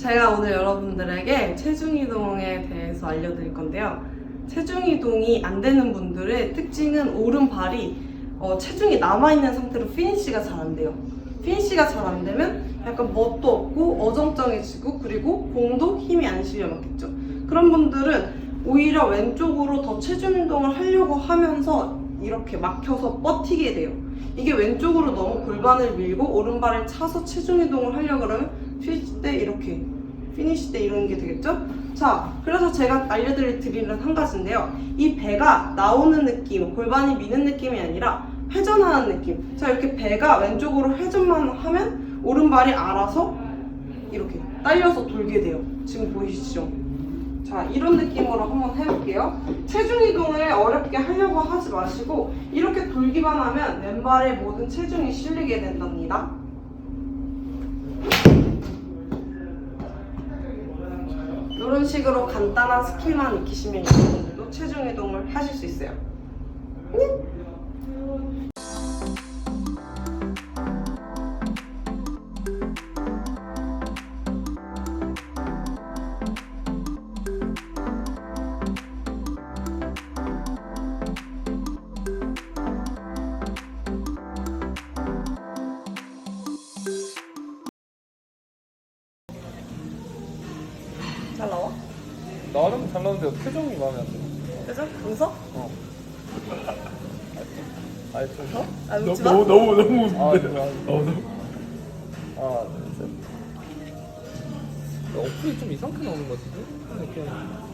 제가 오늘 여러분들에게 체중 이동에 대해서 알려드릴 건데요. 체중 이동이 안 되는 분들의 특징은 오른발이 어, 체중이 남아있는 상태로 피니쉬가 잘 안 돼요. 피니쉬가 잘 안 되면 약간 멋도 없고 어정쩡해지고 그리고 공도 힘이 안 실려 맞겠죠. 그런 분들은 오히려 왼쪽으로 더 체중 이동을 하려고 하면서 이렇게 막혀서 뻗히게 돼요. 이게 왼쪽으로 너무 골반을 밀고 오른발을 차서 체중 이동을 하려고 그러면 피니시 때 이렇게 피니시 때 이런 게 되겠죠? 자, 그래서 제가 알려드릴 드릴은 한 가지인데요. 이 배가 나오는 느낌, 골반이 미는 느낌이 아니라 회전하는 느낌. 자, 이렇게 배가 왼쪽으로 회전만 하면 오른발이 알아서 이렇게 딸려서 돌게 돼요. 지금 보이시죠? 자, 이런 느낌으로 한번 해볼게요. 체중 이동을 어렵게 하려고 하지 마시고 이렇게 돌기만 하면 왼발에 모든 체중이 실리게 된답니다. 이런 식으로 간단한 스킬만 익히시면 여러분들도 체중 이동을 하실 수 있어요. 잘 나와? 나름 잘 나오는데 표정이 마음에 안 들어. 그죠? 웃어? 어. 아니 좀 서? 아, 웃지 마. 너무 너무 너무 아, 웃는데. 그래. 어, 너무. 하나, 둘, 셋. 야, 어플이 좀 이상하게 나오는 것 같은데? 느낌.